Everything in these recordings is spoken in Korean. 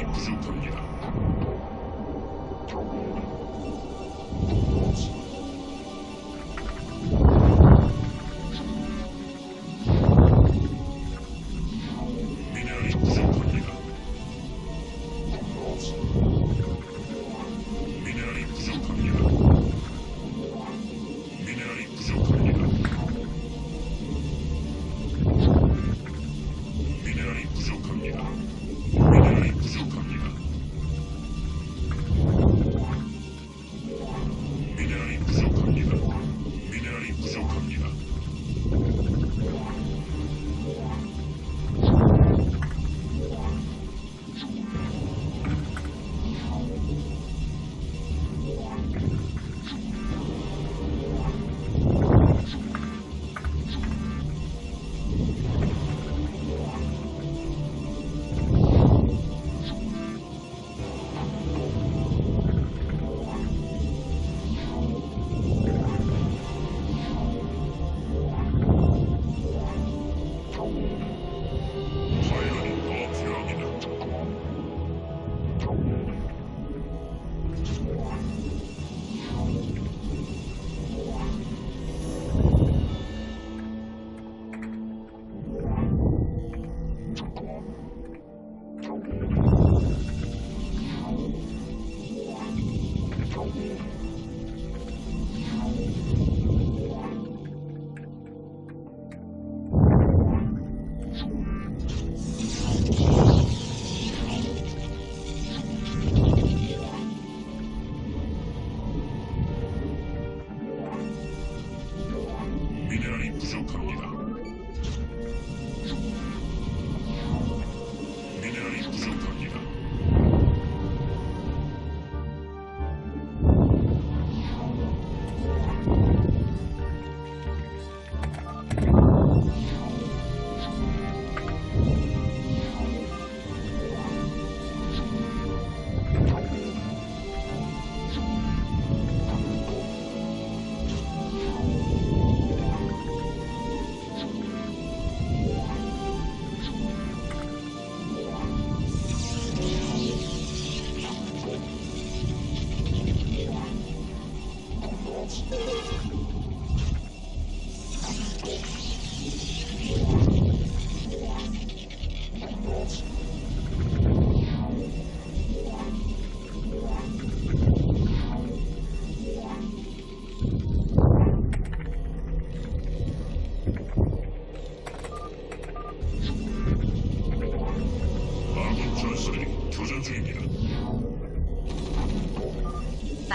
내 부족함이 야. 미네랄이 부족합니 다.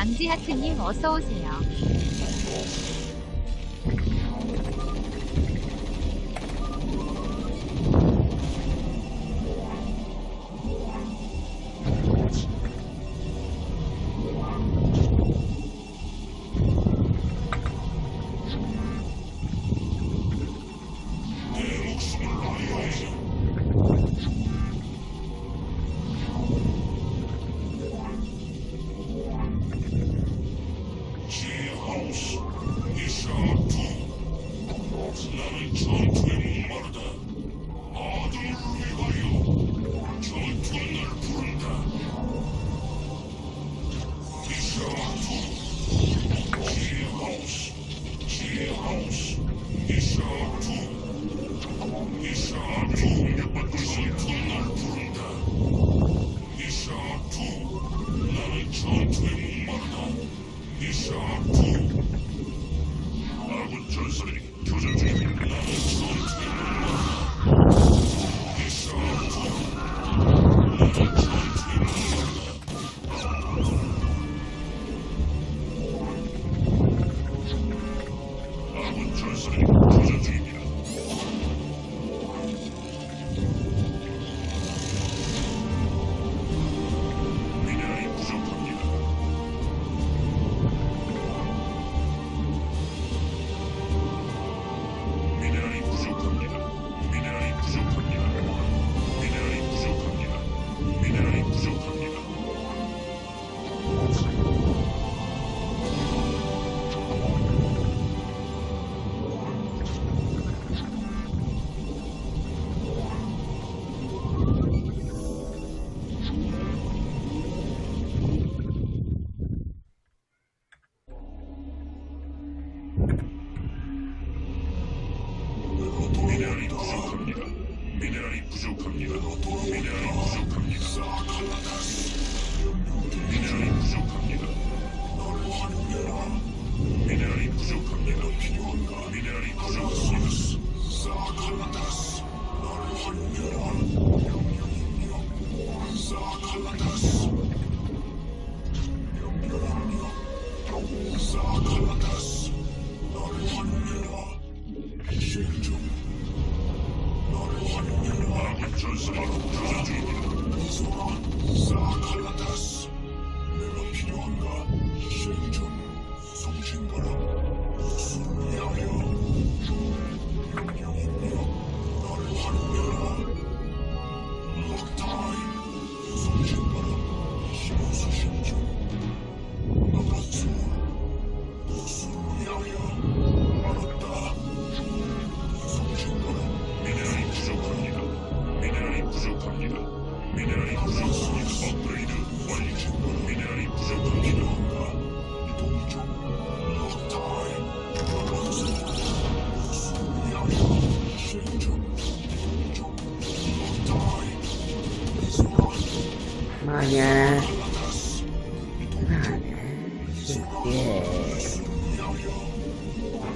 암지하트님 어서오세요. 전투의 목마르다. 이 샤프. 아군 전설이 미네랄이 부족합니다. 미네랄이 부족합니다. 널 환영해라. 미네랄이 부족합니다. 필요한가? 미네랄이 부족합니다. 사칼라타스. 널 환영해라. 명령입력. 사칼라타스. 명령입력. 사칼라타스. 널 환영해라. 실조. Sağ kalın. 그냥 나는 그게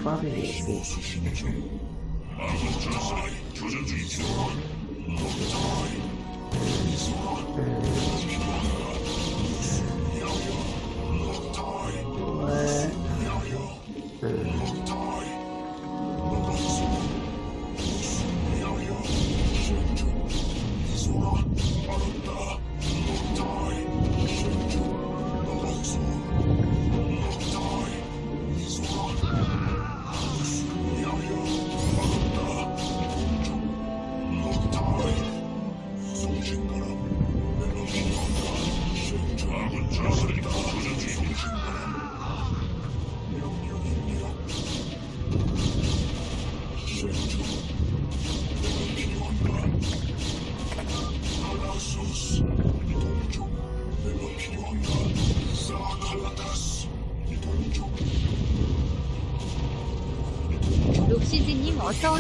법이지 음. 我收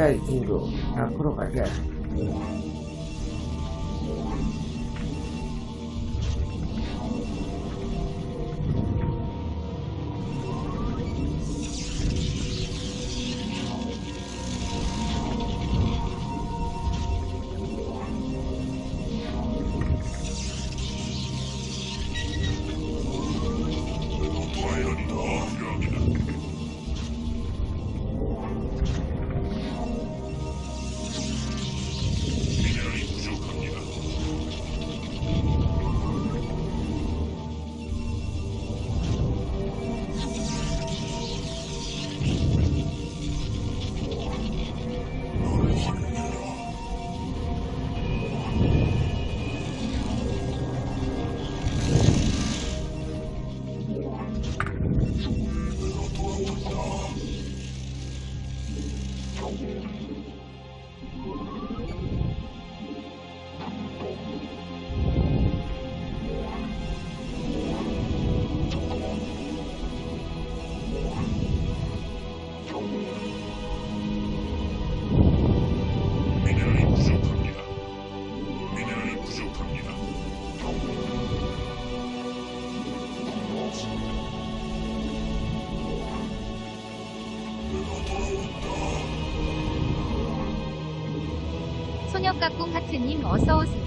第1号1転がりやすい。 미네랄이 부족합니다. 미네랄이 부족합니다. 소녀깎꿍 하트님 어서오세요.